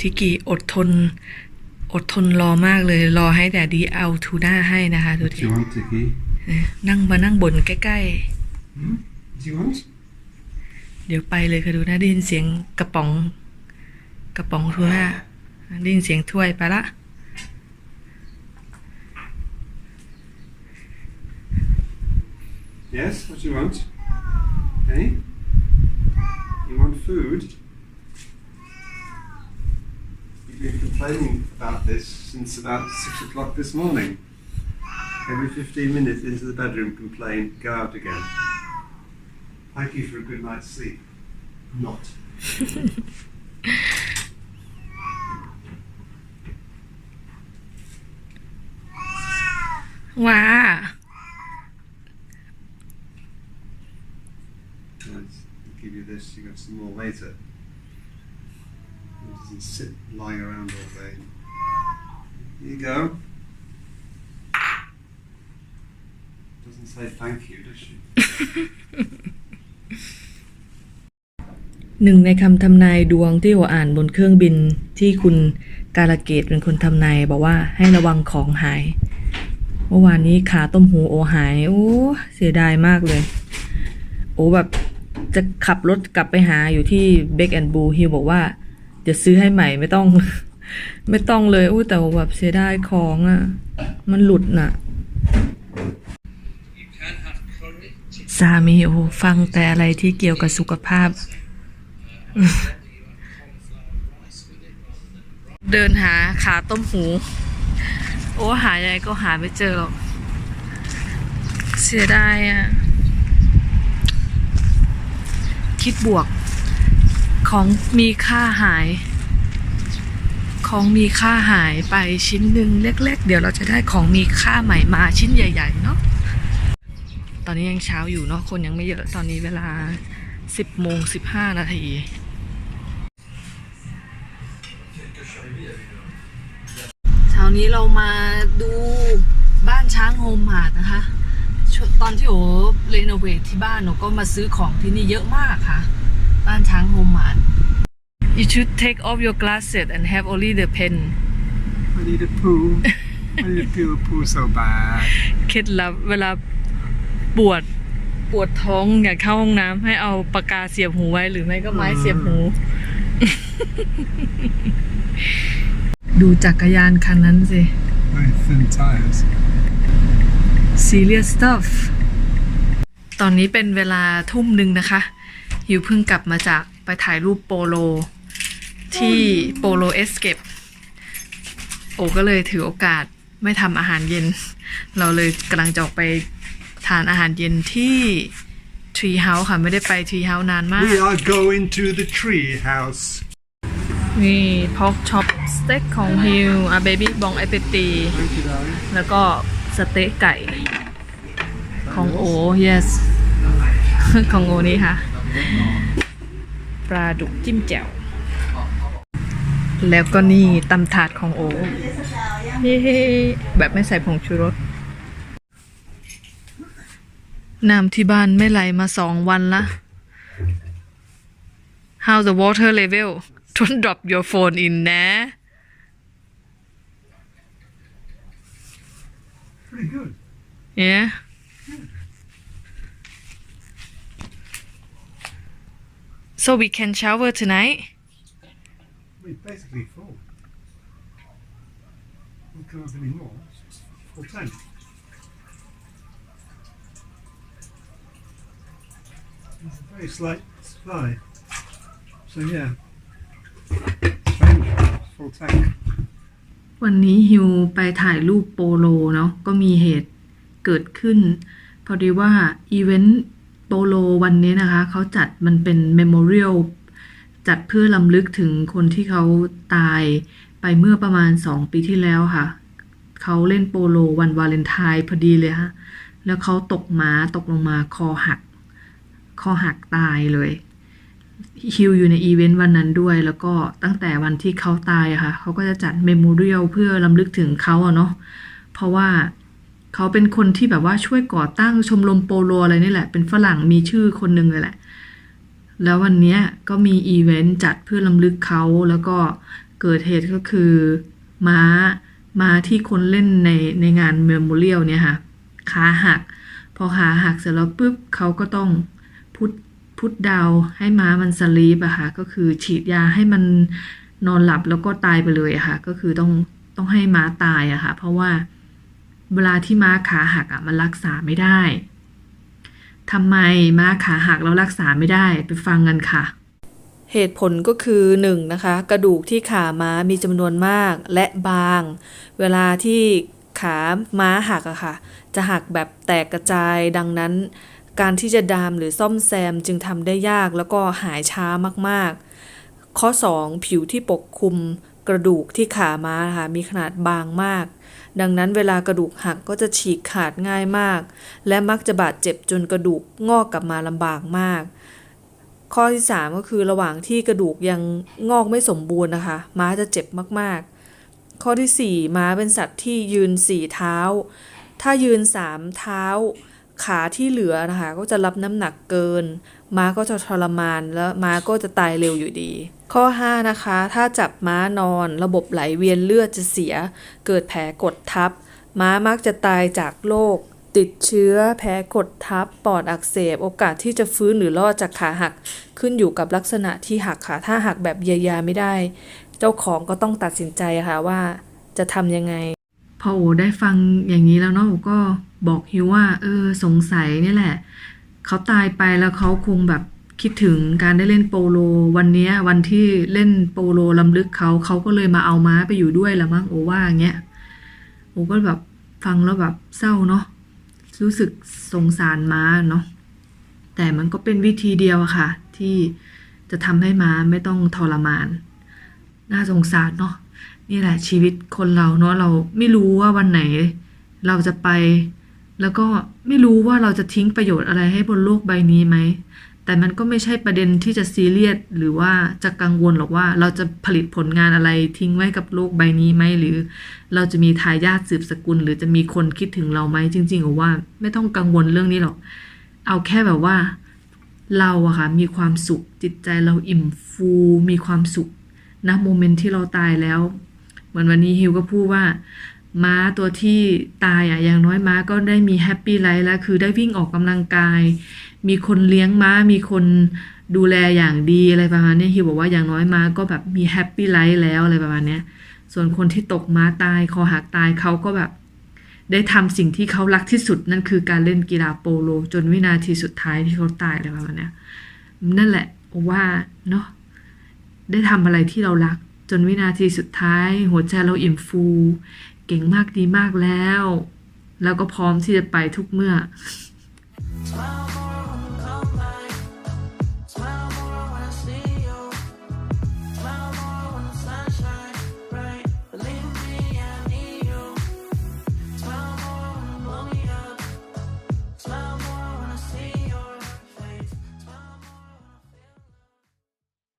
ทิกิอดทน อดทนรอมากเลย รอให้แดดดีเอาทูน่าให้นะคะดู What ดิ do you want, Tiki? นั่งมานั่งบนใกล้ What do you want? ๆเดี๋ยวไปเลยค่ะดูนะได้ยินเสียงกระป๋อง กระป๋องทูน่าได้ยินเสียงถ้วยไปละ Yes, what do you want? Hey? You want food? Been complaining about this since about six o'clock this morning. Every 15 minutes into the bedroom, complain, go out again. Thank you for a good night's sleep. Not. wow. Right, I'll give you this, you got some more later. Doesn't sit lying around all day. Here you go. Doesn't say thank you, does she? หนึ่งในคำทำนายดวงที่โออ่านบนเครื่องบินที่คุณการะเกตเป็นคนทำนายบอกว่าให้ระวังของหาย เมื่อวานนี้ขาต้มหูโอหาย โอ้เสียดายมากเลย โอ้แบบจะขับรถกลับไปหาอยู่ที่เบ k แอนด์บูฮิวบอกว่า จะซื้อให้ใหม่ไม่ต้อง ไม่ต้องเลยอู้แต่แบบเสียดายของอะ่ะ มันหลุดน่ะ สามีโอ้ฟังแต่อะไรที่เกี่ยวกับสุขภาพ เดินหาขาต้มหู โอ้หายังไงก็หาไม่เจอหรอก เสียดายอะ คิดบวก ของมีค่าหาย ของมีค่าหายไปชิ้นหนึ่งเล็ก ๆ เดี๋ยวเราจะได้ของมีค่าใหม่มาชิ้นใหญ่ ๆ เนาะตอนนี้ยังเช้าอยู่เนาะคนยังไม่เยอะตอนนี้เวลา 10โมง15 นาทีเช้านี้เรามาดูบ้านช้างโฮมมาร์ทนะคะตอนที่โอเรโนเวทที่บ้านหนูก็มาซื้อของที่นี่เยอะมากค่ะ บ้านช้างโฮมมาร์ท You should take off your glasses and have only the pen I need a poo. I need to feel a poo so bad. เคล็ดลับเวลาปวดปวดท้องอยากเข้าห้องน้ำให้เอาปากกาเสียบหูไว้หรือไม่ก็ไม้เสียบหู ดูจักรยานคันนั้นสิ Very thin tyres. serious stuff ตอนนี้เป็นเวลาทุ่มหนึ่งนะคะ ฮิวเพิ่งกลับมาจากไปถ่ายรูปโปโล ที่โปโลเอสเก็บโอก็เลยถือโอกาสไม่ทำอาหารเย็น เราเลยกำลังจะออกไปทานอาหารเย็นที่ Tree House ค่ะ ไม่ได้ไป Tree House นานมาก We are going to the tree house. นี่พอกช็อปสเต็กของฮิวอะเบบี้บองไอเปตี Thank you, darling. แล้วก็สเต๊กไก่ของโอ yes ของโอนี่ค่ะ ปลาดุกจิ้มแจ่ว แล้วก็นี่ตำถาดของโอเฮ้แบบไม่ใส่ผงชูรสน้ำที่บ้านไม่ไหลมาสองวันละ How the water level don't drop your phone in นะ Yeah. So we can shower tonight. We're basically full. Won't come up any more. It's full tank. It's a very slight supply. So yeah. Strange. Full tank. วันนี้ฮิวไปถ่ายรูปโปโลเนาะก็มีเหตุเกิดขึ้น พอดีว่าอีเวนต์ โปโลวันนี้นะคะเขาจัดมันเป็นเมมโมเรียลจัดเพื่อลำลึกถึงคนที่เขาตายไปเมื่อประมาณ 2 ปีที่แล้วค่ะ เขาเล่นโปโลวันวาเลนไทน์พอดีเลยฮะ แล้วเขาตกม้าตกลงมาคอหัก คอหักตายเลยฮิวอยู่ในอีเวนต์วันนั้นด้วย แล้วก็ตั้งแต่วันที่เขาตายค่ะ เขาก็จะจัดเมมโมเรียลเพื่อลำลึกถึงเขาเนาะ เพราะว่า เขาเป็นคนที่แบบว่าช่วยก่อตั้งชมรมโปโลอะไรนี่แหละ เป็นฝรั่งมีชื่อคนหนึ่งเลยแหละ แล้ววันนี้ก็มีอีเวนต์จัดเพื่อลำลึกเขาแล้วก็เกิดเหตุก็คือม้าม้าที่คนเล่นในในงานเมมโมเรียลเนี่ยค่ะขาหัก พอขาหักเสร็จแล้วปุ๊บเขาก็ต้องพุทพุทดาวให้ม้ามันสลีปอะค่ะก็คือฉีดยาให้มันนอนหลับแล้วก็ตายไปเลยอะค่ะ ก็คือต้องต้องให้ม้าตายอะค่ะ เพราะว่า เวลาที่ม้าขาหักอะมันรักษาไม่ได้ทำไมม้าขาหักแล้วรักษาไม่ได้ไปฟังกันค่ะ เหตุผลก็คือ1นะคะ กระดูกที่ขาม้ามีจำนวนมากและบาง เวลาที่ขาม้าหักอะค่ะ จะหักแบบแตกกระจายดังนั้น การที่จะดามหรือซ่อมแซมจึงทำได้ยากแล้วก็หายช้ามากๆ ข้อ 2 ผิวที่ปกคลุมกระดูกที่ขาม้าค่ะมีขนาดบางมาก ดังนั้นเวลากระดูกหักก็จะฉีกขาดง่ายมาก และมักจะบาดเจ็บจนกระดูกงอกกลับมาลำบากมาก ข้อที่ 3 ก็คือระหว่างที่กระดูกยังงอกไม่สมบูรณ์นะคะ ม้าจะเจ็บมากๆ ข้อทีสี่4 ม้าเป็นสัตว์ที่ยืน 4 เท้า ถ้ายืน 3 เท้า ขาที่เหลือนะคะ ก็จะรับน้ำหนักเกิน ม้าก็จะทรมานแล้วม้าก็จะตายเร็วอยู่ดี ข้อ 5 นะคะ ถ้าจับม้านอนระบบไหลเวียนเลือดจะเสีย เกิดแผลกดทับ ม้ามักจะตายจากโรคติดเชื้อ แผลกดทับ ปอดอักเสบ โอกาสที่จะฟื้นหรือรอดจากขาหัก ขึ้นอยู่กับลักษณะที่หักค่ะ ถ้าหักแบบเยียวยาไม่ได้ เจ้าของก็ต้องตัดสินใจค่ะว่าจะทำยังไง พอโอได้ฟังอย่างนี้แล้วเนาะโอก็บอกฮิวว่า เออ สงสัยนี่แหละ เขาตายไปแล้วเขาคงแบบ คิดถึงการได้เล่นโปโล วันนี้วันที่เล่นโปโลลำลึกเขาเขาก็เลยมาเอาม้าไปอยู่ด้วยละมั้งโอว่าอย่างเงี้ยโอก็แบบฟังแล้วแบบเศร้าเนาะรู้สึกสงสารม้าเนาะแต่มันก็เป็นวิธีเดียวอะค่ะ ที่จะทำให้ม้าไม่ต้องทรมาน น่าสงสารเนาะนี่แหละชีวิตคนเราเนาะเราไม่รู้ว่าวันไหน เราจะไป แล้วก็ไม่รู้ว่าเราจะทิ้งประโยชน์อะไรให้บนโลกใบนี้ไหม แต่มันก็ไม่ใช่ประเด็นที่จะซีเรียสหรือว่าจะกังวลหรอกว่าเราจะผลิตผลงานอะไรทิ้งไว้กับโลกใบนี้ไหมหรือ เราจะมีทายาทสืบสกุล หรือจะมีคนคิดถึงเราไหมจริงๆหรือว่า ไม่ต้องกังวลเรื่องนี้หรอก เอาแค่แบบว่า เราอะค่ะมีความสุขจิตใจเราอิ่มฟู มีความสุขนะโมเมนต์ที่เราตายแล้ว เหมือนวันนี้ฮิวก็พูดว่าม้าตัวที่ตายอะอย่างน้อยม้าก็ได้มีแฮปปี้ไลฟ์แล้วคือได้วิ่งออกกำลังกาย มีคนเลี้ยงม้า มีคนดูแลอย่างดีอะไรประมาณนี้ฮิวบอกว่าอย่างน้อยม้าก็แบบมีแฮปปี้ไลฟ์แล้วอะไรประมาณนี้ส่วนคนที่ตกม้าตายคอหักตายเขาก็แบบ ได้ทำสิ่งที่เขารักที่สุดนั่นคือการเล่นกีฬาโปโล จนวินาทีสุดท้ายที่เขาตายอะไรประมาณนี้นั่นแหละว่าเนาะได้ทำอะไรที่เรารัก จนวินาทีสุดท้าย หัวใจเราอิ่มฟู เก่งมากดีมากแล้ว แล้วก็พร้อมที่จะไปทุกเมื่อ